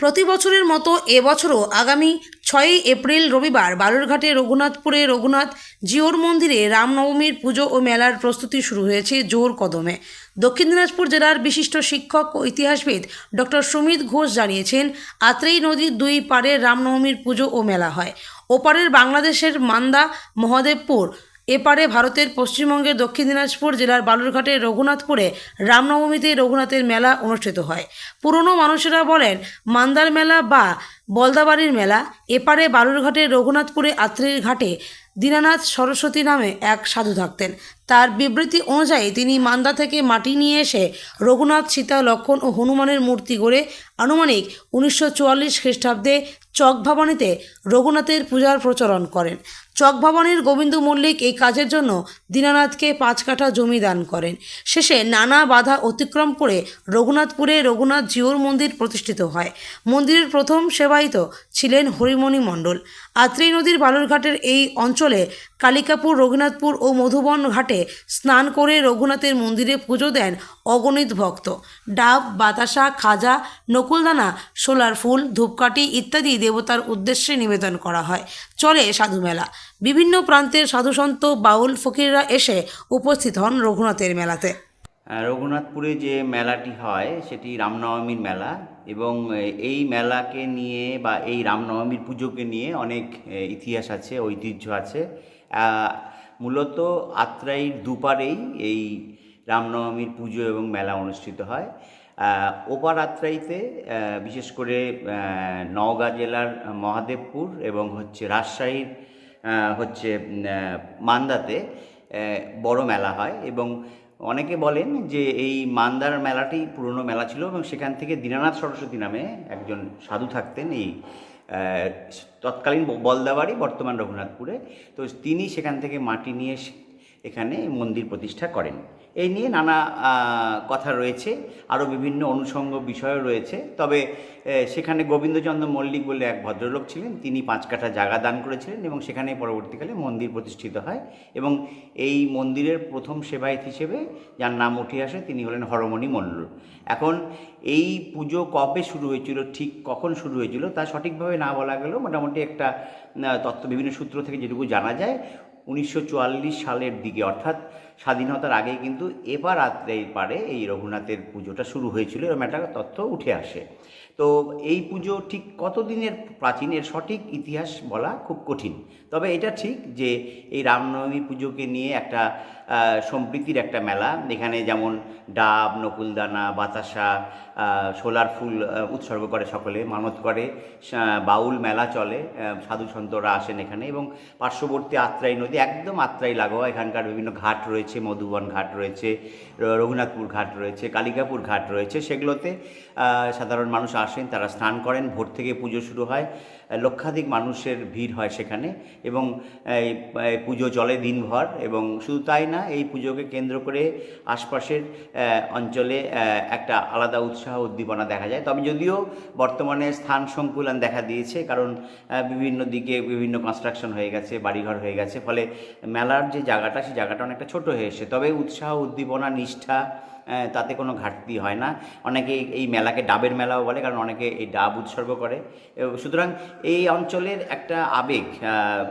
প্রতি বছরের মতো এবছরও আগামী ছয়ই এপ্রিল রবিবার বালুরঘাটে রঘুনাথপুরে রঘুনাথ জিওর মন্দিরে রামনবমীর পুজো ও মেলার প্রস্তুতি শুরু হয়েছে জোর কদমে। দক্ষিণ দিনাজপুর জেলার বিশিষ্ট শিক্ষক ও ইতিহাসবিদ ডক্টর সুমিত ঘোষ জানিয়েছেন আত্রেই নদীর দুই পারে রামনবমীর পুজো ও মেলা হয়। ওপারের বাংলাদেশের মান্দা মহাদেবপুর এপারে ভারতের পশ্চিমবঙ্গের দক্ষিণ দিনাজপুর জেলার বালুরঘাটের রঘুনাথপুরে রামনবমীতে রঘুনাথের মেলা অনুষ্ঠিত হয়। পুরনো মানুষেরা বলেন, মান্দার মেলা বা বলদাবাড়ির মেলা, এপারে বালুরঘাটের রঘুনাথপুরে আত্রের ঘাটে দীনানাথ সরস্বতী নামে এক সাধু থাকতেন। তার বিবৃতি অনুযায়ী তিনি মান্দা থেকে মাটি নিয়ে এসে রঘুনাথ, সীতা লক্ষণ ও হনুমানের মূর্তি গড়ে আনুমানিক উনিশশো চুয়াল্লিশ খ্রিস্টাব্দে চকভবানীতে রঘুনাথের পূজার প্রচলন করেন। চকভবানীর গোবিন্দ মল্লিক এই কাজের জন্য দীনানাথকে পাঁচ কাঠা জমি দান করেন। শেষে নানা বাধা অতিক্রম করে রঘুনাথপুরে রঘুনাথ জিওর মন্দির প্রতিষ্ঠিত হয়। মন্দিরের প্রথম সেবায়িত ছিলেন হরিমণি মণ্ডল। আত্রেই নদীর বালুরঘাটের এই অঞ্চলে কালিকাপুর, রঘুনাথপুর ও মধুবন ঘাটে স্নান করে রঘুনাথের মন্দিরে পুজো দেন অগণিত ভক্ত। ডাব, বাতাসা, খাজা, নকুলদানা, সোলার ফুল, ধূপকাঠি ইত্যাদি দেবতার উদ্দেশ্যে নিবেদন করা হয়। চলে সাধু মেলা বিভিন্ন প্রান্তের সাধুসন্ত বাউল ফকিররা এসে উপস্থিত হন রঘুনাথের মেলাতে। রঘুনাথপুরে যে মেলাটি হয়, সেটি রামনবমীর মেলা এবং এই মেলাকে নিয়ে বা এই রামনবমীর পুজোকে নিয়ে অনেক ইতিহাস আছে, ঐতিহ্য আছে। মূলত আত্রাইর দুপারেই এই রামনবমীর পুজো এবং মেলা অনুষ্ঠিত হয়। ওপার আত্রাইতে বিশেষ করে নওগাঁ জেলার মহাদেবপুর এবং হচ্ছে রাজশাহীর হচ্ছে মান্দাতে বড় মেলা হয় এবং অনেকে বলেন যে এই মান্দার মেলাটি পুরনো মেলা ছিল এবং সেখান থেকে দীনানাথ সরস্বতী নামে একজন সাধু থাকতেন এই তৎকালীন বলদাবাড়ি, বর্তমান রঘুনাথপুরে। তো তিনি সেখান থেকে মাটি নিয়ে এখানে মন্দির প্রতিষ্ঠা করেন। এই নিয়ে নানা কথা রয়েছে আরও বিভিন্ন অনুষঙ্গ বিষয়ও রয়েছে। তবে সেখানে গোবিন্দচন্দ্র মল্লিক বলে এক ভদ্রলোক ছিলেন, তিনি পাঁচ কাঠা জায়গা দান করেছিলেন এবং সেখানে পরবর্তীকালে মন্দির প্রতিষ্ঠিত হয় এবং এই মন্দিরের প্রথম সেবায়ত হিসেবে যার নাম উঠে আসে, তিনি হলেন হরমণি মণ্ডল এখন এই পুজো কবে শুরু হয়েছিল, ঠিক কখন শুরু হয়েছিল, তা সঠিকভাবে না বলা গেলেও মোটামুটি একটা তত্ত্ব, বিভিন্ন সূত্র থেকে যেটুকু জানা যায়, উনিশশো চুয়াল্লিশ সালের দিকে, অর্থাৎ স্বাধীনতার আগে কিন্তু এবার রাত্রের পারে এই রঘুনাথের পুজোটা শুরু হয়েছিল এরকম একটা তথ্য উঠে আসে। তো এই পুজো ঠিক কতদিনের প্রাচীন? এর সঠিক ইতিহাস বলা খুব কঠিন। তবে এটা ঠিক যে এই রামনবমী পুজোকে নিয়ে একটা সম্প্রীতির একটা মেলা। এখানে যেমন ডাব, নকুলদানা, বাতাসা সোলার ফুল উৎসর্গ করে সকলে, মানত করে বাউল মেলা চলে সাধু সন্তরা আসেন এখানে এবং পার্শ্ববর্তী আত্রাই নদী, একদম আত্রাই লাগোয়া। এখানকার বিভিন্ন ঘাট রয়েছে। মধুবন ঘাট রয়েছে রঘুনাথপুর ঘাট রয়েছে, কালিকাপুর ঘাট রয়েছে, সেগুলোতে সাধারণ মানুষ আসেন, তারা স্নান করেন, ভোর থেকে পুজো শুরু হয়। লক্ষাধিক মানুষের ভিড় হয় সেখানে এবং পুজো চলে দিনভর এবং শুধু তাই না, এই পুজোকে কেন্দ্র করে আশপাশের অঞ্চলে একটা আলাদা উৎসাহ উদ্দীপনা দেখা যায়। তবে যদিও বর্তমানে স্থান সংকুলন দেখা দিয়েছে কারণ বিভিন্ন দিকে বিভিন্ন কনস্ট্রাকশন হয়ে গেছে, বাড়িঘর হয়ে গেছে, ফলে মেলার যে জায়গাটা, সেই জায়গাটা অনেকটা ছোট হয়ে এসেছে। তবে উৎসাহ, উদ্দীপনা, নিষ্ঠা তাতে কোনো ঘাটতি হয় না। অনেকে এই- মেলাকে ডাবের মেলাও বলে, কারণ অনেকে এই ডাব উৎসর্গ করে। সুতরাং এই অঞ্চলের একটা আবেগ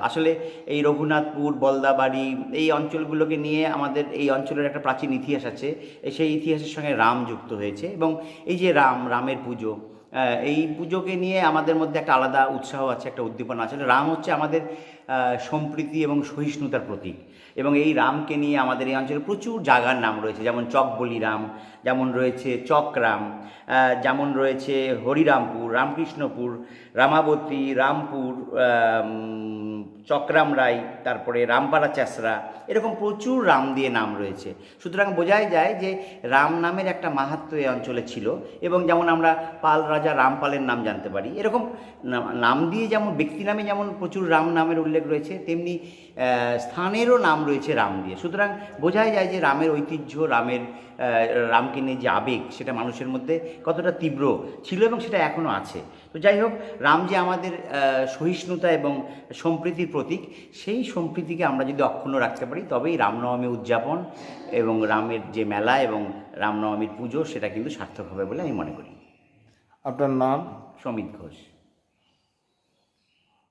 আসলে এই রঘুনাথপুর, বলদাবাড়ি, এই অঞ্চলগুলোকে নিয়ে আমাদের এই অঞ্চলের একটা প্রাচীন ইতিহাস আছে। সেই ইতিহাসের সঙ্গে রাম যুক্ত হয়েছে এবং এই যে রাম, রামের পুজো এই পুজোকে নিয়ে আমাদের মধ্যে একটা আলাদা উৎসাহ আছে, একটা উদ্দীপনা আছে। রাম হচ্ছে আমাদের সম্প্রীতি এবং সহিষ্ণুতার প্রতীক। এবং এই রামকে নিয়ে আমাদের এই অঞ্চলে প্রচুর জায়গার নাম রয়েছে, যেমন চকবলি রাম যেমন রয়েছে চকরাম যেমন রয়েছে হরিরামপুর, রামকৃষ্ণপুর, রামাবতী, রামপুর চক্রাম রায়, তারপরে রামপাড়া চেসরা এরকম প্রচুর রাম দিয়ে নাম রয়েছে। সুতরাং বোঝাই যায় যে রাম নামের একটা মাহাত্ম এই অঞ্চলে ছিল এবং যেমন আমরা পাল রাজা রামপালের নাম জানতে পারি, এরকম নাম দিয়ে যেমন, ব্যক্তি নামে যেমন প্রচুর রাম নামের উল্লেখ রয়েছে তেমনি স্থানেরও নাম রয়েছে রাম দিয়ে। সুতরাং বোঝাই যায় যে রামের ঐতিহ্য রামের রামকে নিয়ে যে আবেগ সেটা মানুষের মধ্যে কতটা তীব্র ছিল এবং সেটা এখনও আছে। তো যাই হোক রাম যে আমাদের সহিষ্ণুতা এবং সম্প্রীতির প্রতীক সেই সম্প্রীতিকে আমরা যদি অক্ষুণ্ণ রাখতে পারি তবেই রামনবমী উদযাপন এবং রামের যে মেলা এবং রামনবমীর পুজো সেটা কিন্তু সার্থক হবে বলে আমি মনে করি। আপনার নাম? সমিত ঘোষ।